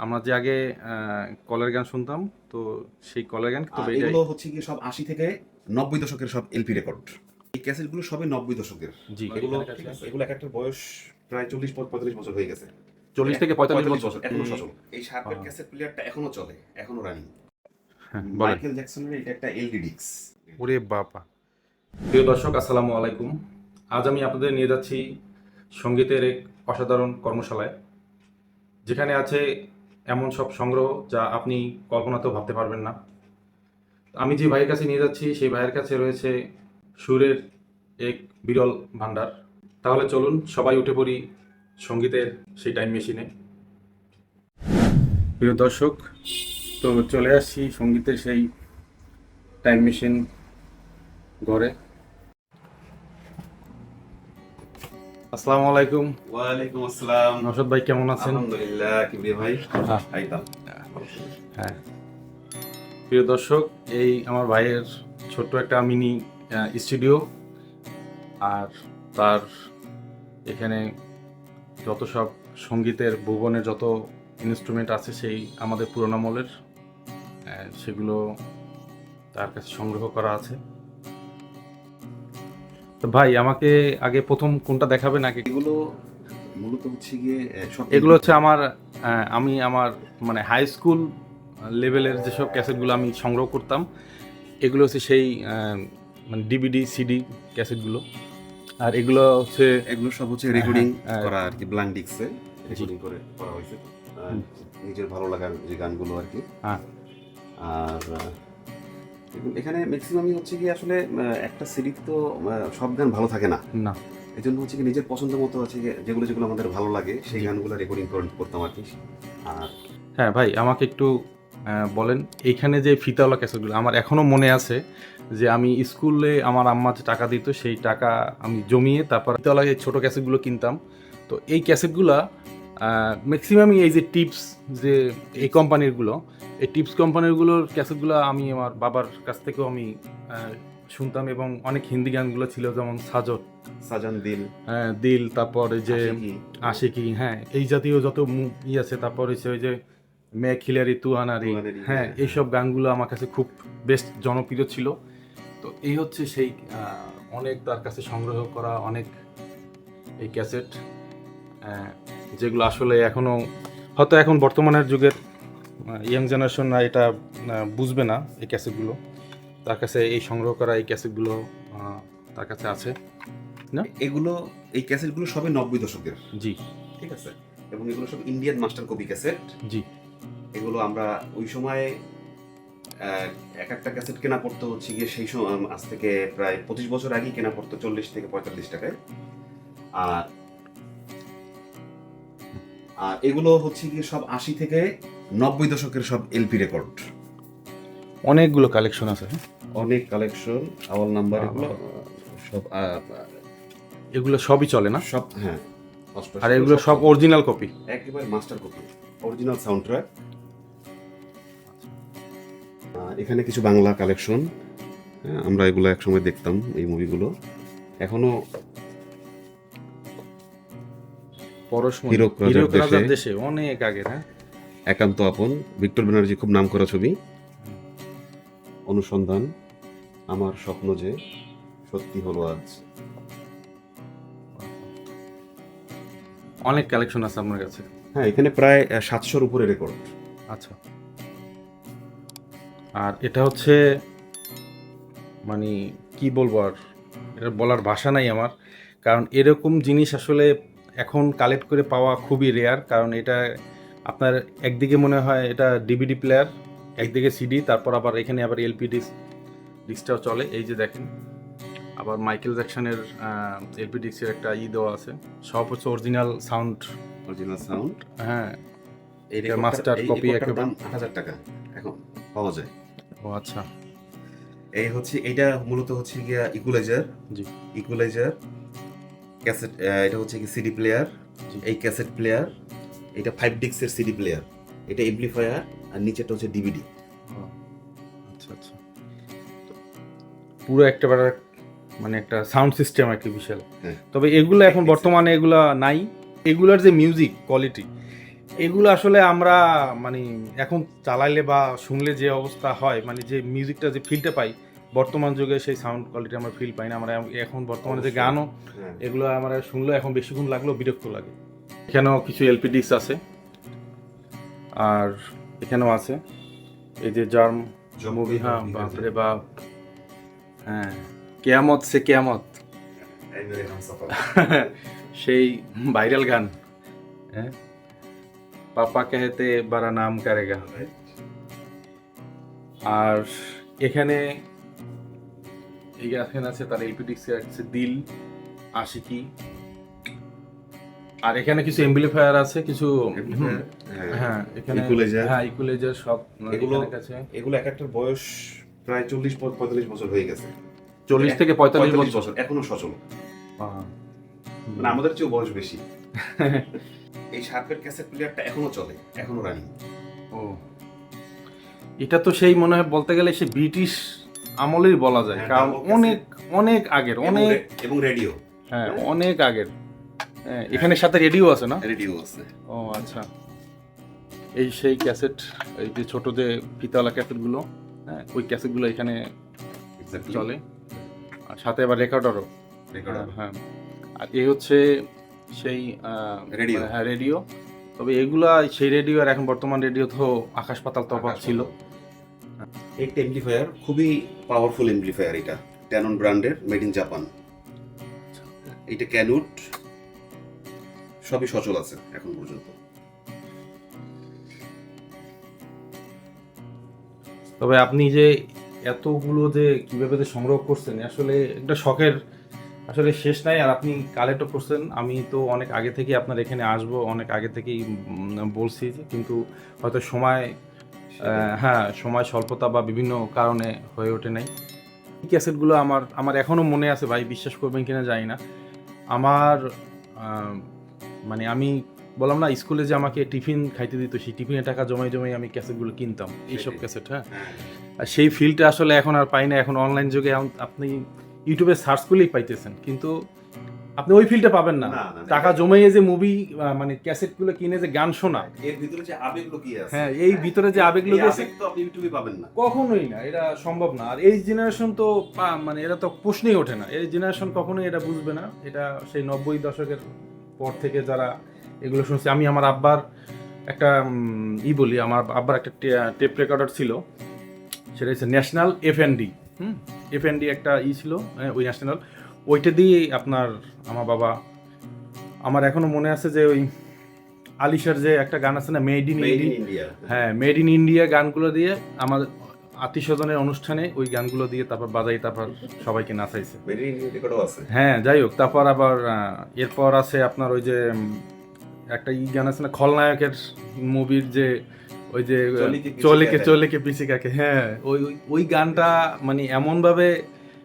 আমরা যে আগে কলের গান শুনতাম তো সেই কলের গান তবে এগুলো হচ্ছে কি সব আশি থেকে নব্বই দশকের সব এলপি রেকর্ড। এই ক্যাসেটগুলো সবই নব্বই দশকের। জি। এগুলো এগুলো এক একটা বয়স প্রায় চল্লিশ পঁয়তাল্লিশ বছর হয়ে গেছে। চল্লিশ থেকে পঁয়তাল্লিশ বছর। এখনও সচল। এই শার্পের। ক্যাসেট প্লেয়ারটা এখনও চলে এখনও রানিং হ্যাঁ, মাইকেল জ্যাকসনের এটা একটা এলডি ডিক্স ওরে বাবা। প্রিয় দর্শক আসসালামু আলাইকুম। আজ আমি আপনাদের নিয়ে যাচ্ছি সঙ্গীতের এক অসাধারণ কর্মশালায় যেখানে আছে এমন সব সংগ্রহ যা আপনি কল্পনাতেও ভাবতে পারবেন না। আমি যে ভাইয়ের কাছে নিয়ে যাচ্ছি, সেই ভাইয়ের কাছে রয়েছে সুরের এক বিরল ভান্ডার তাহলে চলুন, সবাই উঠে পড়ি সঙ্গীতের সেই টাইম মেশিনে। প্রিয় দর্শক, তো চলে আসছি সঙ্গীতের সেই টাইম মেশিন ঘরে। আসসালামু আলাইকুম। ওয়ালাইকুম আসসালাম। নসদ ভাই কেমন আছেন? আলহামদুলিল্লাহ কিবরিয়া ভাই? হ্যাঁ। আইতাম হ্যাঁ। প্রিয় দর্শক এই আমার ভাইয়ের ছোট্ট একটা মিনি স্টুডিও আর তার এখানে যত সব সঙ্গীতের ভুবনের যত ইনস্ট্রুমেন্ট আছে সেই আমাদের পুরোনো আমলের সেগুলো তার কাছে সংগ্রহ করা আছে। তো ভাই আমাকে আগে প্রথম কোনটা দেখাবেন আগে এগুলো মূলত হচ্ছে গিয়ে এগুলো হচ্ছে আমার আমি আমার মানে হাই স্কুল লেভেলের যেসব ক্যাসেটগুলো আমি সংগ্রহ করতাম এগুলো হচ্ছে সেই মানে ডিভিডি সিডি ক্যাসেটগুলো। আর এগুলো হচ্ছে এগুলো সব হচ্ছে রেকর্ডিং হ্যাঁ, করা আর কি ব্ল্যাঙ্ক ডিক্সে রেকর্ডিং করে করা হয়েছে। নিজের ভালো লাগার যে গানগুলো আর কি। হ্যাঁ। আর এগুলো- এখানে ম্যাক্সিমামই হচ্ছে কি আসলে একটা সিরিজ তো সব গান ভালো থাকে না। না। এই জন্য হচ্ছে কি নিজের পছন্দ মতো আছে যে- যেগুলো যেগুলো আমাদের ভালো লাগে সেই। গানগুলো রেকর্ডিং করতাম আর কি। আর হ্যাঁ ভাই আমাকে একটু বলেন এইখানে যে ফিতাওয়ালা ক্যাসেটগুলো আমার এখনও মনে আছে যে আমি স্কুলে আমার আম্মা যে টাকা দিত সেই টাকা আমি জমিয়ে তারপর ফিতাওয়ালা এই ছোটো ক্যাসেটগুলো কিনতাম। তো এই ক্যাসেটগুলা ম্যাক্সিমামই এই যে টিপস যে এই কোম্পানিরগুলো এই টিপস কোম্পানিরগুলোর ক্যাসেটগুলো আমি আমার বাবার কাছ থেকেও আমি শুনতাম এবং অনেক হিন্দি গানগুলো ছিল যেমন সাজত সাজান দিল। হ্যাঁ, দিল তারপর এই যে আশিকি, হ্যাঁ এই জাতীয় যত ই আছে তারপর হচ্ছে ওই যে মে খিলারি তুয়ানারি তুয়ানারি, হ্যাঁ হ্যাঁ। এইসব গানগুলো আমার কাছে খুব বেশ জনপ্রিয় ছিল। তো এই হচ্ছে সেই অনেক তার কাছে সংগ্রহ করা অনেক এই ক্যাসেট যেগুলো আসলে এখনও হয়তো এখন বর্তমানের যুগের ইয়াং জেনারেশনরা এটা বুঝবে না এই ক্যাসেটগুলো তার কাছে এই সংগ্রহ করা এই ক্যাসেটগুলো তার কাছে আছে। না? এগুলো এই ক্যাসেটগুলো সবই নব্বই দশকের। জি। ঠিক আছে? এবং এগুলো সব ইন্ডিয়ান মাস্টার কপি ক্যাসেট জি। এগুলো আমরা ওই সময় এক একটা ক্যাসেট কেনা পড়তো হচ্ছে গিয়ে সেই সময় আজ থেকে প্রায় পঁচিশ বছর আগেই কেনা পড়তো চল্লিশ থেকে পঁয়তাল্লিশ টাকায়। আর আর এগুলো হচ্ছে গিয়ে সব আশি থেকে নব্বই দশকের সব এলপি রেকর্ড অনেকগুলো কালেকশন আছে হ্যাঁ? অনেক কালেকশন আওয়াল নাম্বার এগুলো সব এগুলো সবই চলে না? সব হ্যাঁ। আর এগুলো সব অরিজিনাল কপি একেবারে master copy original sound track এখানে কিছু বাংলা কালেকশন হ্যাঁ আমরা এগুলো একসময় দেখতাম এই মুভিগুলো এখনও পরশমণি হীরক রাজার। দেশে। অনেক আগে হ্যাঁ একান্ত আপন। ভিক্টর ব্যানার্জি খুব নাম করা ছবি। অনুসন্ধান আমার স্বপ্ন যে সত্যি হলো আজ। অনেক কালেকশন আছে আপনার কাছে। হ্যাঁ এখানে প্রায় সাতশোর উপরে রেকর্ড আচ্ছা। আর এটা হচ্ছে মানে কি বলব আর? এটা বলার ভাষা নাই আমার। কারণ এরকম জিনিস আসলে এখন কালেক্ট করে পাওয়া খুবই রেয়ার কারণ এটা আপনার একদিকে মনে হয় এটা ডিভিডি প্লেয়ার একদিকে সিডি তারপর আবার এখানে আবার এলপি ডিস্ক ডিস্কটাও চলে। এই যে দেখেন আবার মাইকেল জ্যাকসনের এলপি ডিস্কের একটা ই দেওয়া আছে। সব হচ্ছে অরিজিনাল সাউন্ড অরিজিনাল সাউন্ড হ্যাঁ। এটা এই copy একেবারে। হাজার টাকা এখন পাওয়া যায়। ও আচ্ছা। এই হচ্ছে এটা মূলত হচ্ছে গিয়া ইকুলাইজার জি। ইকুলাইজার ক্যাসেট এটা হচ্ছে কি সিডি প্লেয়ার এই ক্যাসেট প্লেয়ার এটা ফাইভ ডিক্সের সিডি প্লেয়ার এটা এমপ্লিফায়ার আর নিচেটা হচ্ছে ডিভিডি আচ্ছা আচ্ছা। পুরো একটা বার- মানে একটা সাউন্ড সিস্টেম আর কি বিশাল। হ্যাঁ। তবে এগুলো এখন বর্তমানে এগুলা নাই। এগুলার যে মিউজিক কোয়ালিটি এগুলো আসলে আমরা মানে এখন চালাইলে বা শুনলে যে অবস্থা হয় মানে যে মিউজিকটা যে ফিলটা পাই বর্তমান যুগে সেই সাউন্ড কোয়ালিটি আমরা ফিল পাই না। আমরা এখন বর্তমানে যে গানও হ্যাঁ। এগুলো আমরা শুনলে এখন বেশিক্ষণ লাগলেও বিরক্ত লাগে। এখানেও কিছু এলপি ডিস্ক আছে। আর এখানেও আছে। এই যে জার্ম মুভি হ্যাঁ বাপরে বাপ। হ্যাঁ কেয়ামত সে কেয়ামত। সেই ভাইরাল গান। হ্যাঁ? পাপা কেহেতে বারা নাম কারে কারেগা আর এখানে এখানে আছে তার আছে দিল আশিকি। আর এখানে কিছু এমপ্লিফায়ার আছে কিছু হ্যাঁ এখানে Equalizer। হ্যাঁ ইকুয়ালাইজার সব এগুলো- এগুলো এক একটার বয়স প্রায় চল্লিশ পঁয়তাল্লিশ বছর হয়ে গেছে। চল্লিশ থেকে পঁয়তাল্লিশ বছর। এখনও সচল। মানে আমাদের চেয়েও বয়স বেশি। এই শার্পের ক্যাসেট প্লেয়ারটা এখনও চলে এখনও রানিং ও। এটা তো সেই মনে হয় বলতে গেলে সে ব্রিটিশ আমলেই বলা যায় হ্যাঁ, কারণ অনেক অনেক আগের অনেক এবং রেডিও। হ্যাঁ অনেক আগের। হ্যাঁ, এখানে সাথে রেডিও আছে না? রেডিও আছে। ও আচ্ছা। এই সেই ক্যাসেট এই যে ছোট যে ফিতাওয়ালা ক্যাসেটগুলো হ্যাঁ ওই ক্যাসেটগুলো এখানে চলে। আর সাথে আবার রেকর্ডারও। রেকর্ড হ্যাঁ আর এই হচ্ছে সেই রেডিও। হ্যাঁ রেডিও। তবে এগুলা সেই রেডিও আর এখন বর্তমান রেডিও তো আকাশ পাতাল তফাৎ ছিল। একটা এমপ্লিফায়ার খুবই পাওয়ারফুল এমপ্লিফায়ার এটা। ট্যানন ব্র্যান্ডের মেড ইন জাপান এটা ক্যানুট সবই সচল আছে এখন পর্যন্ত। তবে আপনি যে এতগুলো যে কীভাবে যে সংগ্রহ করছেন, আসলে একটা শখের, আসলে শেষ নাই। আর আপনি কালেক্টও করছেন। আমি তো অনেক আগে থেকেই আপনার এখানে আসব, অনেক আগে থেকেই বলছি কিন্তু হয়তো সময় হ্যাঁ সময় স্বল্পতা বা বিভিন্ন কারণে হয়ে ওঠে নাই। এই ক্যাসেটগুলো আমার আমার এখনও মনে আছে ভাই বিশ্বাস করবেন কিনা জানি না। আমার মানে আমি বললাম না স্কুলে যে আমাকে টিফিন খাইতে দিত সেই টিফিনের টাকা জমাই জমাই আমি ক্যাসেটগুলো কিনতাম এইসব। ক্যাসেট হ্যাঁ। হ্যাঁ। আর সেই ফিলটা আসলে এখন আর পাই না এখন অনলাইন যুগে আপনি ইউটিউবে সার্চ করলেই পাইতেছেন। কিন্তু আপনি ওই ফিলটা পাবেন না। টাকা জমাইয়ে যে মুভি মানে ক্যাসেটগুলো কিনে যে গান শোনা এর ভিতরে যে আবেগ লুকিয়ে আছে। হ্যাঁ এই ভিতরে যে আবেগ আবেগ তো আপনি ইউটিউবে পাবেন না। কখনোই না এটা সম্ভব না। আর এই জেনারেশন তো মানে এটা তো প্রশ্নই ওঠে না। এই জেনারেশন কখনোই এটা বুঝবে না। এটা সেই নব্বই দশকের পর থেকে যারা এগুলো শুনছে আমি আমার আব্বার একটা ই বলি আমার আব্বার একটা টেপ রেকর্ডার ছিল। সেটা হচ্ছে ন্যাশনাল এফ এন ডি হুম? এফ এন ডি একটা ই ছিল হ্যাঁ, ওই ন্যাশনাল ওইটা দিয়েই আপনার আমার বাবা আমার এখনও মনে আছে যে ওই আলিশার যে একটা গান আছে না মেড ইন ইন্ডিয়া হ্যাঁ মেড ইন ইন্ডিয়া গানগুলো দিয়ে আমার আত্মীয় স্বজনের অনুষ্ঠানে ওই গানগুলো দিয়ে তারপর বাজাই তারপর সবাইকে নাচাইছে। হ্যাঁ যাই হোক তারপর আবার এরপর আছে আপনার ওই যে একটা ই গান আছে না খলনায়কের মুভির যে ওই যে চলিকে চলেকে কাকে। চলেকে পিছিয়ে কাকে হ্যাঁ ওই ওই- ওই গানটা মানে এমনভাবে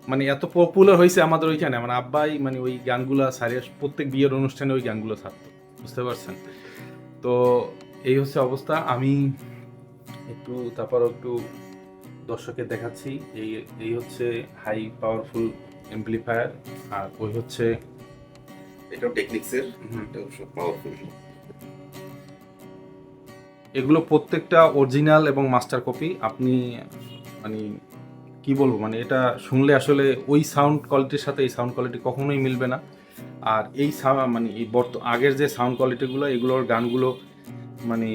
মানে এত পপুলার হয়েছে আমাদের ওইখানে মানে আব্বাই মানে ওই গানগুলো সারিয়ে প্রত্যেক বিয়ের অনুষ্ঠানে ওই গানগুলো থাকতো বুঝতে পারছেন? তো এই হচ্ছে অবস্থা আমি একটু তারপর একটু দর্শকের দেখাচ্ছি এই এই হচ্ছে হাই পাওয়ারফুল এমপ্লিফায়ার আর ওই হচ্ছে এটাও টেকনিক্সের পাওয়ারফুল এগুলো প্রত্যেকটা অরিজিনাল এবং মাস্টার কপি আপনি মানে কি বলব মানে এটা শুনলে আসলে ওই সাউন্ড কোয়ালিটির সাথে এই সাউন্ড কোয়ালিটি কখনোই মিলবে না। আর এই মানে এই বর্ত, আগের যে সাউন্ড কোয়ালিটিগুলো এগুলোর গানগুলো মানে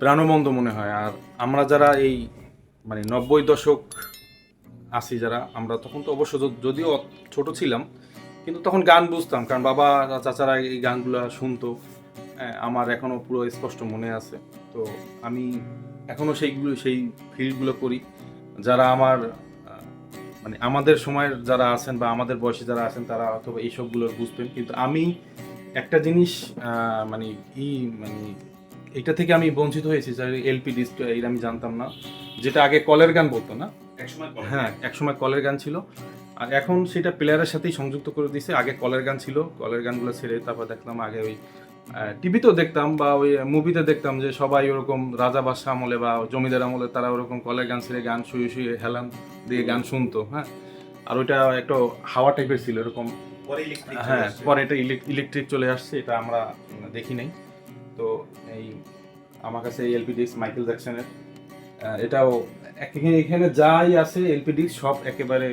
প্রাণবন্ত মনে হয়। আর আমরা যারা এই মানে নব্বই দশক আসি যারা, আমরা তখন তো অবশ্য যদিও ছোট ছিলাম, কিন্তু তখন গান বুঝতাম। কারণ বাবা, চাচারা এই গানগুলো শুনতো। আমার এখনও পুরো স্পষ্ট মনে আছে। তো আমি এখনও সেইগুলো, সেই ফিল্ডগুলো করি। যারা আমার মানে আমাদের সময়ের যারা আছেন বা আমাদের বয়সে যারা আছেন তারা অথবা এইসবগুলো বুঝবেন কিন্তু আমি একটা জিনিস মানে ই মানে এটা থেকে আমি বঞ্চিত হয়েছি এলপি ডিস্ক এটা আমি জানতাম না। যেটা আগে কলের গান বলতো না? একসময় হ্যাঁ একসময় কলের গান ছিল। আর এখন সেটা প্লেয়ারের সাথেই সংযুক্ত করে দিয়েছে আগে কলের গান ছিল কলের গানগুলো ছেড়ে তারপর দেখলাম আগে ওই টিভিতেও দেখতাম বা ওই মুভিতে দেখতাম যে সবাই ওরকম রাজা বাদশাহ আমলে বা জমিদার আমলে তারা ওরকম কলের গান ছেড়ে গান শুয়ে শুয়ে হেলান দিয়ে গান শুনতো হ্যাঁ? আর ওইটা একটা হাওয়া টাইপের ছিল এরকম পরে হ্যাঁ পরে এটা ইলেকট্রিক চলে আসছে এটা আমরা দেখি নাই। তো এই আমার কাছে এই এলপি ডিস্ক মাইকেল জ্যাকসনের এটাও এখানে এখানে যাই আছে এলপি ডিস্ক সব একেবারে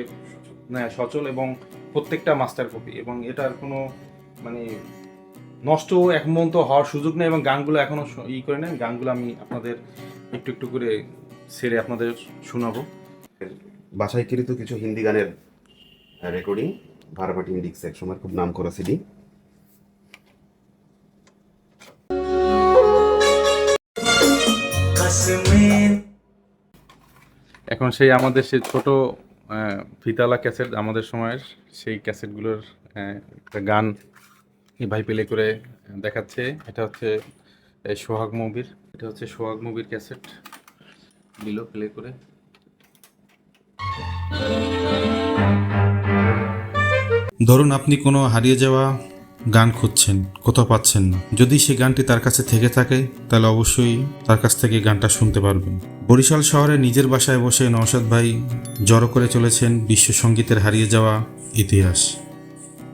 সচল এবং প্রত্যেকটা মাস্টার কপি এবং এটার কোনো মানে নষ্ট এখন পর্যন্ত হওয়ার সুযোগ নেই এবং গানগুলো এখনও ই করে নেন। গানগুলো আমি আপনাদের একটু একটু করে সেরে আপনাদের শোনাবো। বাছাইকৃত কিছু হিন্দি গানের রেকর্ডিং ভারাপাটি ইন্ডিক্স এক সময় খুব নাম করা সিডি এখন সেই আমাদের সেই ছোট ফিতালা ক্যাসেট আমাদের সময়ের সেই ক্যাসেটগুলোর একটা গান ভাই প্লে করে দেখাচ্ছে। এটা হচ্ছে সোহাগ মুভির, এটা হচ্ছে সোহাগ মুভির ক্যাসেট দিল প্লে করে। ধরুন আপনি কোনো হারিয়ে যাওয়া গান খুঁজছেন, কোথাও পাচ্ছেন না। যদি সেই গানটি তার কাছে থেকে থাকে, তাহলে অবশ্যই তার কাছ থেকে গানটা শুনতে পারবেন। বরিশাল শহরে নিজের বাসায় বসে নওশাদ ভাই জড়ো করে চলেছেন বিশ্ব সঙ্গীতের হারিয়ে যাওয়া ইতিহাস।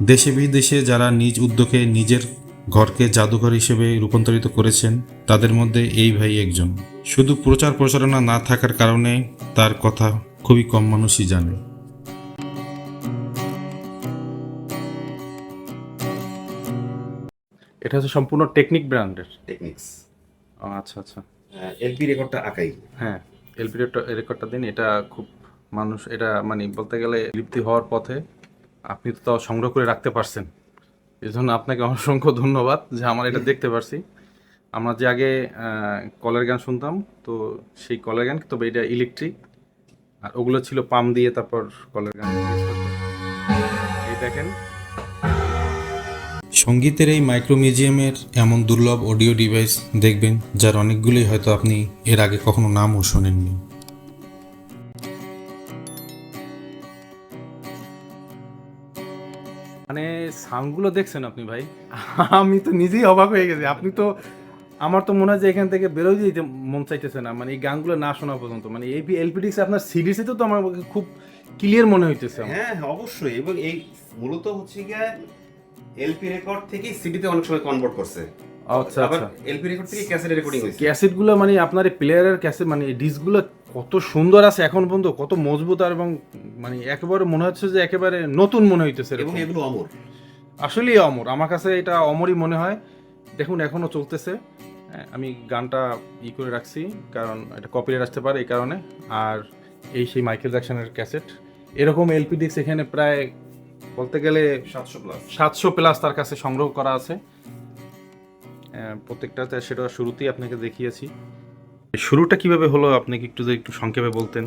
দেশে বিদেশে যারা নিজ উদ্যোগে নিজের ঘরকে জাদুঘর হিসেবে রূপান্তরিত করেছেন তাদের মধ্যে এই ভাই একজন। শুধু প্রচার প্রচারণা না থাকার কারণে তার কথা খুবই কম মানুষই জানে। এটা হচ্ছে সম্পূর্ণ টেকনিক ব্র্যান্ডের। টেকনিক্স। আচ্ছা আচ্ছা। এলপি রেকর্ডটা আঁকাই। হ্যাঁ এলপি রেকর্ডটা দিন এটা খুব মানুষ এটা মানে বলতে গেলে লিপ্তি হওয়ার পথে আপনি তো তাও সংগ্রহ করে রাখতে পারছেন। এই জন্য আপনাকে অসংখ্য ধন্যবাদ যে আমার এটা দেখতে পারছি। আমরা যে আগে কলের গান শুনতাম, তো সেই কলের গান, তবে এটা ইলেকট্রিক আর ওগুলো ছিল পাম দিয়ে তারপর কলের গান। এই দেখেন। সঙ্গীতের এই মাইক্রো মিউজিয়ামের এমন দুর্লভ অডিও ডিভাইস দেখবেন, যার অনেকগুলোই হয়তো আপনি এর আগে কখনো নামও শোনেননি। সাউন্ডগুলো দেখছেন আপনি ভাই? আমি তো নিজেই অবাক হয়ে গেছি। আপনি তো আমার তো মনে হয় যে এখান থেকে বেরোয় যেতে মন চাইতেছে না। মানে এই গানগুলো না শোনা পর্যন্ত। মানে এই এলপিডিক্স আপনার সিডিসে তো আমার খুব ক্লিয়ার মনে হইতেছে হ্যাঁ অবশ্যই। এবং এই মূলত হচ্ছে গিয়ে এলপি রেকর্ড থেকে সিডিতে অনেক সময় কনভার্ট করছে। আচ্ছা আচ্ছা। এলপি রেকর্ড থেকে ক্যাসেটে রেকর্ডিং হয়েছে। ক্যাসেটগুলো মানে আপনার প্লেয়ারের ক্যাসেট মানে ডিস্কগুলো কত সুন্দর আছে এখন পর্যন্ত কত মজবুত আর এবং মানে একেবারে মনে হচ্ছে যে একেবারে নতুন মনে হইতেছে এবং। এগুলো অমর। আসলেই অমর। আমার কাছে এটা অমরই মনে হয়। দেখুন এখনও চলতেছে। আমি গানটা ই করে রাখছি কারণ এটা কপিরাইট আসতে পারে এই কারণে। আর এই সেই মাইকেল জ্যাকসনের ক্যাসেট এরকম এলপি ডিস্ক এখানে প্রায় বলতে গেলে সাতশো প্লাস সাতশো প্লাস তার কাছে সংগ্রহ করা আছে। আহ, প্রত্যেকটাতে সেটা শুরুতেই আপনাকে দেখিয়েছি। শুরুটা কীভাবে হলো আপনি কি একটু যদি একটু সংক্ষেপে বলতেন।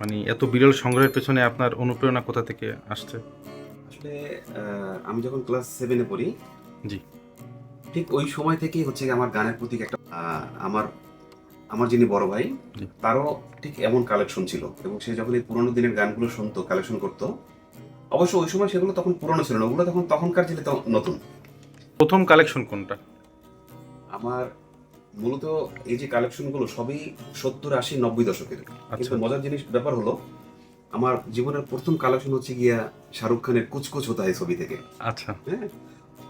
মানে এত বিরল সংগ্রহের পেছনে আপনার অনুপ্রেরণা কোথা থেকে আসছে? আসলে আমি যখন ক্লাস সেভেনে পড়ি জি। ঠিক ওই সময় থেকেই হচ্ছে আমার গানের প্রতি একটা আমার আমার যিনি বড় ভাই তারও ঠিক এমন কালেকশন ছিল। এবং সে যখন এই পুরোনো দিনের গানগুলো শুনতো কালেকশন করতো অবশ্য ওই সময় সেগুলো তখন পুরনো ছিল না ওগুলো তখন তখনকার ছিল নতুন। প্রথম কালেকশন কোনটা? আমার মূলত এই যে কালেকশনগুলো সবই সত্তর আশি নব্বই দশকের। কিন্তু মজার জিনিস ব্যাপার হলো আমার জীবনের প্রথম কালেকশন হচ্ছে গিয়া শাহরুখ খানের কুচকুচ হতা হয় ছবি থেকে। আচ্ছা। হ্যাঁ?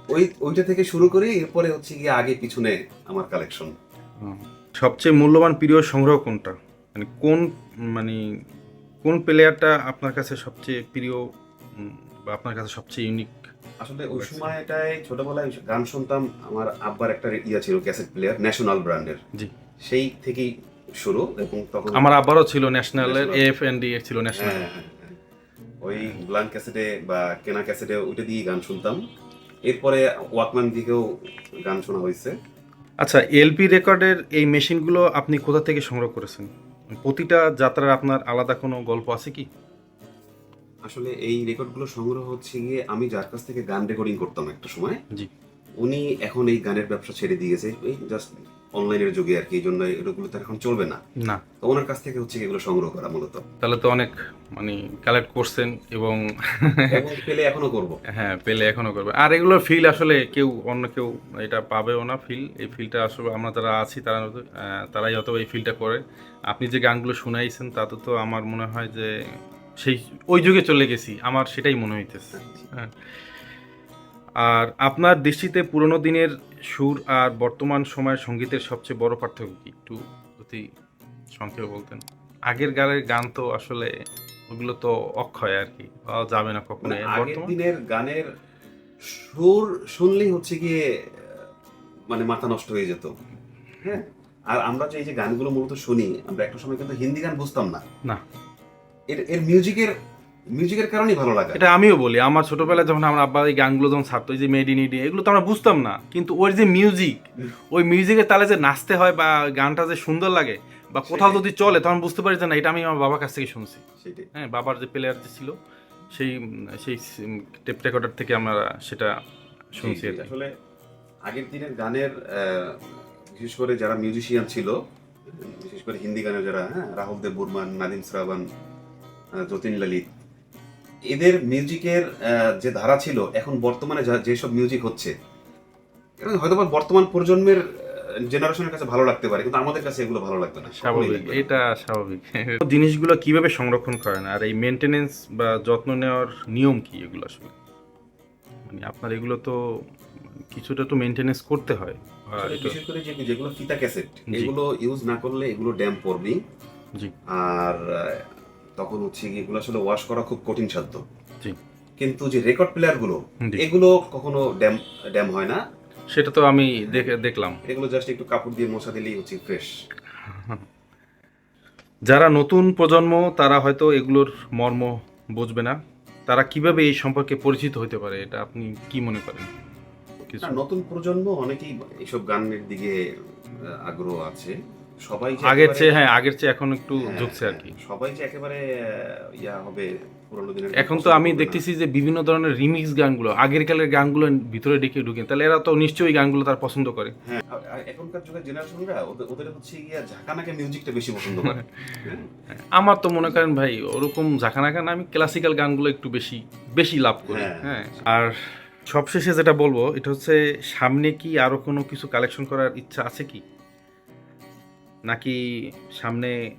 ওই ওইটা থেকে শুরু করে এরপরে হচ্ছে গিয়ে আগে পিছনে আমার কালেকশন সবচেয়ে মূল্যবান প্রিয় সংগ্রহ কোনটা? মানে কোন মানে কোন প্লেয়ারটা আপনার কাছে সবচেয়ে প্রিয় বা আপনার কাছে সবচেয়ে ইউনিক আসলে ওই সময়টায় ছোটবেলায় গান শুনতাম আমার আব্বার একটা ইয়া ছিল ক্যাসেট প্লেয়ার ন্যাশনাল ব্র্যান্ডের জি। সেই থেকেই শুরু এবং তখন আমার আবারও ছিল ন্যাশনালের। এফ এন ডি ছিল ন্যাশনাল হ্যাঁ, হ্যাঁ। ওই ব্ল্যাঙ্ক ক্যাসেটে বা কেনা ক্যাসেটে ওইটা দিয়ে গান শুনতাম। এরপরে ওয়াকম্যান দিকেও গান শোনা হয়েছে। আচ্ছা এলপি রেকর্ডের এই মেশিনগুলো আপনি কোথা থেকে সংগ্রহ করেছেন? প্রতিটা যাত্রার আপনার আলাদা কোনো গল্প আছে কি? আসলে এই রেকর্ডগুলো সংগ্রহ হচ্ছে গিয়ে আমি যার কাছ থেকে গান রেকর্ডিং করতাম একটা সময় জি। উনি এখন এই গানের ব্যবসা ছেড়ে দিয়েছে। এই জাস্ট অনলাইনের যুগে আর কি এই জন্য এগুলো তো এখন চলবে না। না। তো ওনার কাছ থেকে হচ্ছে এগুলো সংগ্রহ করা মূলত। তাহলে তো অনেক মানে কালেক্ট করছেন এবং পেলে এখনও করব। হ্যাঁ পেলে এখনও করবে। আর এগুলোর ফিল আসলে কেউ অন্য কেউ এটা পাবেও না ফিল এই ফিলটা আসলে আমরা যারা আছি তারা তারাই হয়তো এই ফিলটা করে। আপনি যে গানগুলো শুনাইছেন তাতে তো আমার মনে হয় যে সেই ওই যুগে চলে গেছি। আমার সেটাই মনে হইতেছে। হ্যাঁ। আর আপনার দৃষ্টিতে পুরোনো দিনের সুর আর বর্তমান সময়ের সঙ্গীতের সবচেয়ে বড় পার্থক্য কি? একটু যদি সংক্ষেপে বলতেন। আগের গানের গান তো আসলে ওগুলো তো অক্ষয় আর কি পাওয়া যাবে না কখনো আগের দিনের গানের সুর শুনলেই হচ্ছে গিয়ে মানে মাথা নষ্ট হয়ে যেত। হ্যাঁ? আর আমরা যে এই যে গানগুলো মূলত শুনি আমরা একটা সময় কিন্তু হিন্দি গান বুঝতাম না। না। এর এর মিউজিকের মিউজিকের কারণেই ভালো লাগা। এটা আমিও বলি আমার ছোটবেলায় যখন আমার আব্বা এই গানগুলো যখন ছাড়তো যে মেড ইন ইন্ডিয়া এগুলো তো আমরা বুঝতাম না। কিন্তু ওর যে মিউজিক ওই মিউজিকের তালে যে নাচতে হয় বা গানটা যে সুন্দর লাগে বা কোথাও যদি চলে তখন বুঝতে পারি যে না এটা আমি আমার বাবার কাছ থেকে শুনছি। হ্যাঁ বাবার যে প্লেয়ার যে ছিল সেই সেই টেপ রেকর্ডার থেকে আমরা সেটা শুনছি। আসলে আগের দিনের গানের বিশেষ করে যারা মিউজিশিয়ান ছিল বিশেষ করে হিন্দি গানের যারা হ্যাঁ রাহুল দেব বর্মান নাদিম শ্রাবণ যতীন ললিত এদের মিউজিকের যে ধারা ছিল এখন বর্তমানে যেসব মিউজিক হচ্ছে হয়তো বা বর্তমান প্রজন্মের জেনারেশনের কাছে ভালো লাগতে পারে কিন্তু আমাদের কাছে এগুলো ভালো লাগবে না স্বাভাবিক। এটা স্বাভাবিক। জিনিসগুলো কীভাবে সংরক্ষণ করেন আর এই মেনটেনেন্স বা যত্ন নেওয়ার নিয়ম কি এগুলো আসলে? মানে আপনার এগুলো তো কিছুটা তো মেনটেনেন্স করতে হয় বিশেষ করে যে যেগুলো ফিতা ক্যাসেট এগুলো ইউজ না করলে এগুলো ড্যাম পড়বেই জি। আর তখন হচ্ছে এগুলো আসলে ওয়াশ করা খুব কঠিন সাধ্য। কিন্তু যে রেকর্ড প্লেয়ারগুলো এগুলো কখনো ড্যাম ড্যাম হয় না। সেটা তো আমি দেখে দেখলাম। এগুলো জাস্ট একটু কাপড় দিয়ে মশা দিলেই হচ্ছে ফ্রেশ যারা নতুন প্রজন্ম তারা হয়তো এগুলোর মর্ম বুঝবে না। তারা কীভাবে এই সম্পর্কে পরিচিত হতে পারে এটা আপনি কি মনে করেন? নতুন প্রজন্ম অনেকেই এইসব গানের দিকে আগ্রহ আছে। সবাই আগের চেয়ে হ্যাঁ আগের চেয়ে এখন একটু হ্যাঁ, ঝুঁকছে আর কি। হ্যাঁ, সবাই যে একেবারে ইয়া হবে পুরোনো দিনের এখন তো আমি দেখতেছি যে বিভিন্ন ধরনের রিমিক্স গানগুলো আগের কালের গানগুলো ভিতরে ডেকে ঢুকে তাহলে এরা তো নিশ্চয়ই গানগুলো তার পছন্দ করে। হ্যাঁ এখনকার যুগের জেনারেশনরা ওদের হচ্ছে গিয়া ঝাঁকানাকে মিউজিকটা বেশি পছন্দ করে। আমার তো মনে করেন ভাই ওরকম ঝাঁকানাকা না আমি ক্লাসিক্যাল গানগুলো একটু বেশি বেশি লাভ করি। হ্যাঁ। আর সবশেষে যেটা বলব এটা হচ্ছে সামনে কি আরও কোনো কিছু কালেকশন করার ইচ্ছা আছে কি? নাকি সামনে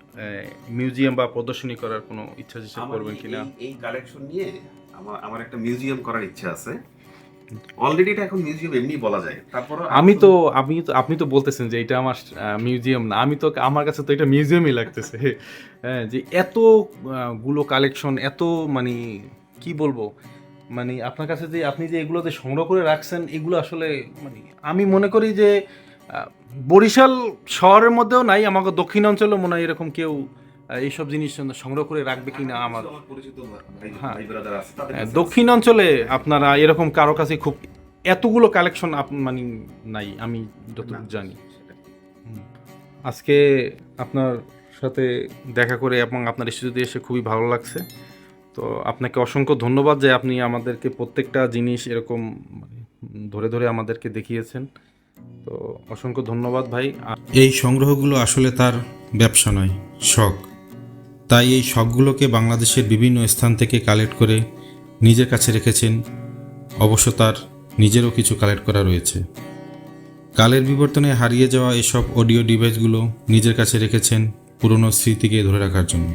মিউজিয়াম বা প্রদর্শনী করার কোনো ইচ্ছা আমার করবেন কিনা? এই- কালেকশন নিয়ে আমার আমার একটা মিউজিয়াম করার ইচ্ছা আছে। অলরেডি এটা এখন মিউজিয়াম এমনি বলা যায়। তারপর আমি তো আমি তো আপনি তো বলতেছেন যে এটা আমার মিউজিয়াম না। আমি তো আমার কাছে তো এটা মিউজিয়ামই লাগতেছে। হ্যাঁ যে এতগুলো কালেকশন এত মানে কি বলব? মানে আপনার কাছে যে আপনি যে এগুলো যে সংগ্রহ করে রাখছেন এগুলো আসলে মানে আমি মনে করি যে বরিশাল শহরের মধ্যেও নাই আমাকে দক্ষিণ অঞ্চলেও মনে হয় এরকম কেউ এইসব জিনিস সংগ্রহ করে রাখবে কিনা আমার আমার পরিচিত হ্যাঁ। হ্যাঁ, দক্ষিণ অঞ্চলে আপনারা এরকম কারও কাছে খুব এতগুলো কালেকশন মানে নাই আমি। যতটুকু জানি আজকে আপনার সাথে দেখা করে এবং আপনার স্টুডিওতে এসে খুবই ভালো লাগছে তো আপনাকে অসংখ্য ধন্যবাদ যে আপনি আমাদেরকে প্রত্যেকটা জিনিস এরকম মানে ধরে ধরে আমাদেরকে দেখিয়েছেন তো অসংখ্য ধন্যবাদ ভাই। এই সংগ্রহগুলো আসলে তার ব্যবসা নয়, শখ। তাই এই শখগুলোকে বাংলাদেশের বিভিন্ন স্থান থেকে কালেক্ট করে নিজের কাছে রেখেছেন। অবশ্য তার নিজেরও কিছু কালেক্ট করা রয়েছে। কালের বিবর্তনে হারিয়ে যাওয়া এসব অডিও ডিভাইসগুলো নিজের কাছে রেখেছেন পুরনো স্মৃতিকে ধরে রাখার জন্য।